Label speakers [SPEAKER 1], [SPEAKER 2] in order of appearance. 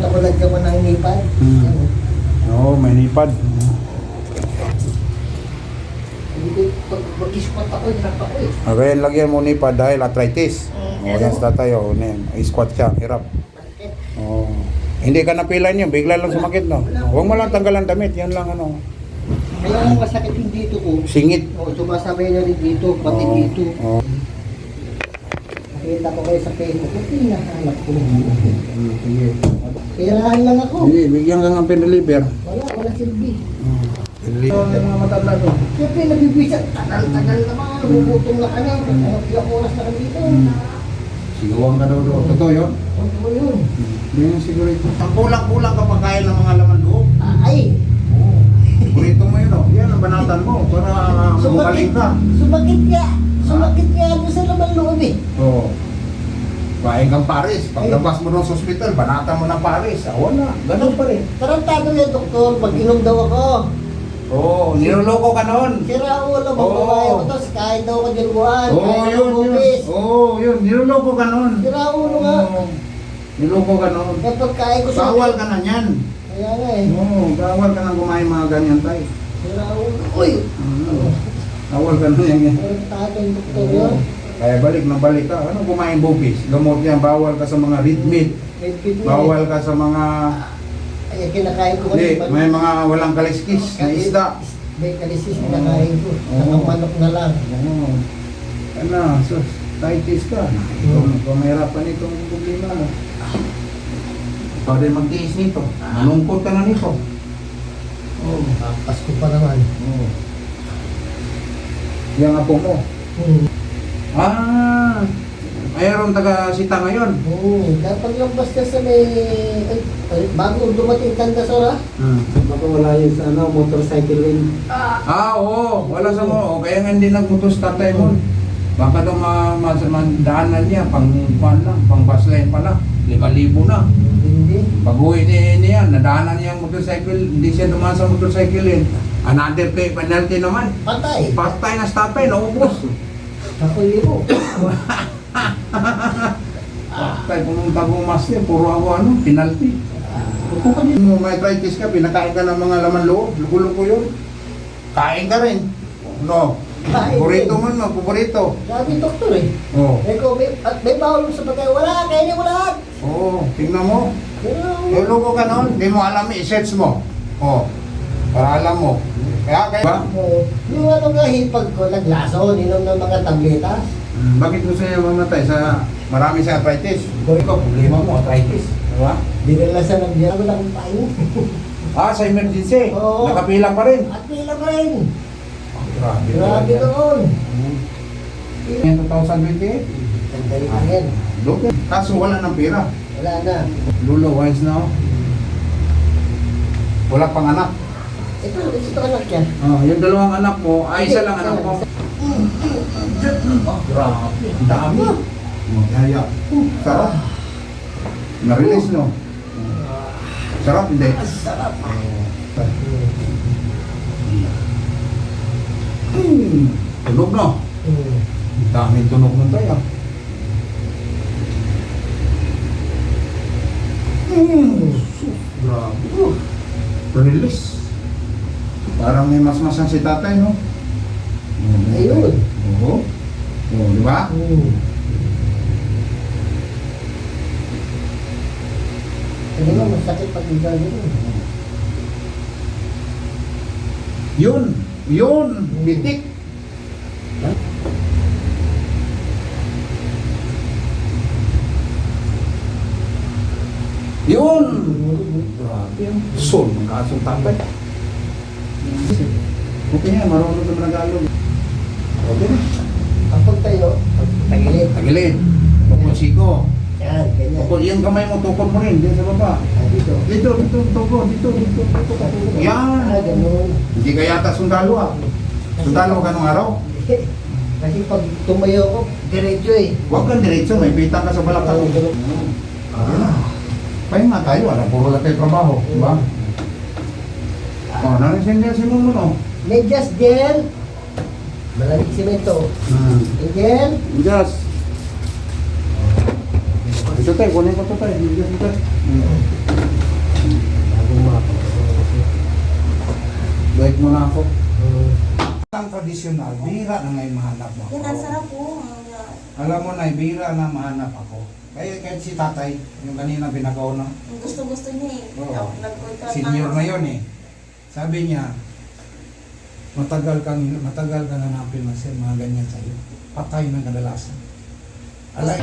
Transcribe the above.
[SPEAKER 1] At ako nagkaman ng nipad.
[SPEAKER 2] Hmm.
[SPEAKER 1] Yan, oh.
[SPEAKER 2] Oo, may nipad.
[SPEAKER 1] Mag-squat ako, hirap ako eh.
[SPEAKER 2] Okay, lagyan mo nipad dahil arthritis.
[SPEAKER 1] Mm,
[SPEAKER 2] O, yan sa tatay. O, yan. Squat siya, hirap. Oo. Hindi ka napilan yun, bigla lang sumakit, no? Huwag mo lang tanggalan damit, yan lang, ano.
[SPEAKER 1] Kaya masakit yung dito ko.
[SPEAKER 2] Singit.
[SPEAKER 1] O, sumasabay na rin dito, pati
[SPEAKER 2] Oo.
[SPEAKER 1] dito.
[SPEAKER 2] Oo.
[SPEAKER 1] Nakita ko kayo sa Facebook, ito yung nahanap ko.
[SPEAKER 2] Hmm, sige.
[SPEAKER 1] Kirahan lang ako.
[SPEAKER 2] Hindi, bigyan ka ng pinreliver.
[SPEAKER 1] Wala, wala silbi.
[SPEAKER 2] Hmm. Pinreliver. Yung mga matanda doon.
[SPEAKER 1] Siyempre, nabibisa. Tagal-tagal naman. Bubutong na kanya. Ano, ilang oras na kami dito.
[SPEAKER 2] Siguan ka daw doon. Totoo yun?
[SPEAKER 1] Ano yun?
[SPEAKER 2] Hindi yun siguro ito. Ang kulang-kulang kapag kaya ng mga laman loob.
[SPEAKER 1] Ah, Ay,
[SPEAKER 2] Oo. Burrito mo yun, oh. Yan ang banatan mo para bumaling ka.
[SPEAKER 1] Sumakit nga. Sumakit nga doon sa laman loob eh.
[SPEAKER 2] Oo. Kain kang Paris. Paglabas mo doon sa ospital, banatan mo ng Paris. Ah, wala. Ganun pa rin.
[SPEAKER 1] Tarantado yung doktor, pag inom daw ako.
[SPEAKER 2] Oo, niloloko ka noon.
[SPEAKER 1] Sira ulo, magbabae ko to, kain daw ako diluguan,
[SPEAKER 2] Oo,
[SPEAKER 1] kain daw
[SPEAKER 2] yun,
[SPEAKER 1] ako
[SPEAKER 2] yun. Oo, yun. Niloloko ka noon.
[SPEAKER 1] Sira ulo nga.
[SPEAKER 2] Oo. Niloko ka noon.
[SPEAKER 1] Kaya pagkain ko sa...
[SPEAKER 2] Bawal ka na yan.
[SPEAKER 1] Kaya nga eh.
[SPEAKER 2] Oo, bawal ka na kumain mga ganyan tayo.
[SPEAKER 1] Sira ulo. Uy!
[SPEAKER 2] Mm. Bawal ka na yan.
[SPEAKER 1] Tarantado yung doktor yun.
[SPEAKER 2] Kaya balik na balik ka. Ano kumain bubis? Gamot yan. Bawal ka sa mga red meat. Bawal ka sa mga...
[SPEAKER 1] Ay, kinakain ko
[SPEAKER 2] Hindi, may mga walang kaliskis na isda.
[SPEAKER 1] May kalisis kinakain ko.
[SPEAKER 2] Oo.
[SPEAKER 1] Nakamanok na lang.
[SPEAKER 2] Oo. Ano, sus, tightis ka. Kung pamahirapan itong problema mo. Ikaw din magtiis nito. Malungkot ka na nito.
[SPEAKER 1] Oo. Pasko pa naman.
[SPEAKER 2] Oo. Yung apo mo.
[SPEAKER 1] Hmm.
[SPEAKER 2] Ah, mayroon taga sita ngayon.
[SPEAKER 1] Oo. Dapat lang basta sa may... Ay, ay, bago dumating kanda sa ora.
[SPEAKER 2] Hmm.
[SPEAKER 1] Baka wala yun sa ano, motorcycle lane.
[SPEAKER 2] Ah, oo. Wala sa mo. Kaya nga hindi nagmutos tatay mo. Baka daw ma ma daanan niya, pang kuan lang, pang bus lane pala. Lima libo na.
[SPEAKER 1] Hindi.
[SPEAKER 2] Pag-uwi ni niya, nadaanan niya ang motorcycle, hindi siya dumaan sa motorcycle yun. Another pay penalty naman.
[SPEAKER 1] Patay.
[SPEAKER 2] Patay na sa tatay, naubos.
[SPEAKER 1] Ako libo.
[SPEAKER 2] Patay, pumunta ko mas niya, puro ako ano, penalty. Kung kanino mo may arthritis ka, pinakain ka ng mga laman loob, lugo-lugo yun. Kain ka rin. No.
[SPEAKER 1] Kain
[SPEAKER 2] Paborito
[SPEAKER 1] din.
[SPEAKER 2] mo, no, paborito.
[SPEAKER 1] Sabi doktor eh.
[SPEAKER 2] Oo.
[SPEAKER 1] Eh ko, may, at may bawal sa pagkain. Wala, kainin mo lahat.
[SPEAKER 2] Oo, tingnan mo.
[SPEAKER 1] Pero,
[SPEAKER 2] Lulugo ka noon, hindi mo alam, i-search mo. Oo. Para alam mo. Kaya, kaya, ba?
[SPEAKER 1] Oo. yung ano nga hipag ko, naglaso, ninom ng mga tabletas.
[SPEAKER 2] Hmm, bakit mo siya mamatay sa marami sa arthritis? Ikaw, problema mo, arthritis. Diba?
[SPEAKER 1] Dinala sa nagbiyan ko na kung pain.
[SPEAKER 2] Ah, sa emergency.
[SPEAKER 1] Oo.
[SPEAKER 2] Nakapila pa rin.
[SPEAKER 1] At pila pa rin.
[SPEAKER 2] Grabe.
[SPEAKER 1] Grabe doon.
[SPEAKER 2] Yan, 2028.
[SPEAKER 1] Ganda yun yan.
[SPEAKER 2] Look, kaso wala ng pera.
[SPEAKER 1] Wala na.
[SPEAKER 2] Lulo, wise now. Wala pang anak.
[SPEAKER 1] Ito, ito anak niya.
[SPEAKER 2] Oh, yung dalawang anak mo, ay isa lang anak mo. Oh, grabe. Ang dami. Magyaya. Sarap. Na-release, no? Sarap, hindi?
[SPEAKER 1] Sarap.
[SPEAKER 2] Hmm. Tunog, no?
[SPEAKER 1] Hmm.
[SPEAKER 2] Daming tunog nun tayo. Hmm. Grabe. Release. Parang may masmasan si tatay, no?
[SPEAKER 1] Ayun.
[SPEAKER 2] Oo. Oo, di ba?
[SPEAKER 1] Hmm. Hindi mo masakit pag ikaw yun.
[SPEAKER 2] Yun. Yun. Bitik. Yun. Grabe yan. Sol, ang kasong tatay. Okay yan, marunong sa Tagalog. Okay na.
[SPEAKER 1] Kapag tayo, pag tagilid.
[SPEAKER 2] Tagilid. Tukod siko.
[SPEAKER 1] Yan, ganyan.
[SPEAKER 2] Tukod, yung kamay mo, tukod mo rin. Diyan sa baba.
[SPEAKER 1] Ah, dito.
[SPEAKER 2] Dito, dito, tukod. Dito, dito, dito.
[SPEAKER 1] Ah,
[SPEAKER 2] Yan.
[SPEAKER 1] ganun.
[SPEAKER 2] Hindi ka yata sundalo ah. Sundalo ka nung araw?
[SPEAKER 1] Kasi pag tumayo ko, diretso eh.
[SPEAKER 2] Huwag kang diretso, may pita ka sa balakang. Ah. Pahinga tayo, alam, puro lang tayo trabaho. Diba? Oh, nanisindihan si Mumu no?
[SPEAKER 1] Medyas gel. Malamig simento.
[SPEAKER 2] Hmm.
[SPEAKER 1] Gel.
[SPEAKER 2] Medyas. Ito tayo, kunin ko ito tayo. Medyas ito. Hmm. Bagong mapa. Wait muna ako.
[SPEAKER 1] Hmm.
[SPEAKER 2] Ang tradisyonal, bira na ngayon mahanap mo.
[SPEAKER 3] Yan, ang sarap oh. po.
[SPEAKER 2] Alam mo na, bira na mahanap ako. Kaya kahit si tatay, yung kanina pinakaw
[SPEAKER 3] na. Gusto-gusto niya eh.
[SPEAKER 2] Oo. Senior na yun eh. Sabi niya, matagal kang matagal kang hanapin na siya, mga ganyan sa'yo. Patay ng kadalasan. Alay.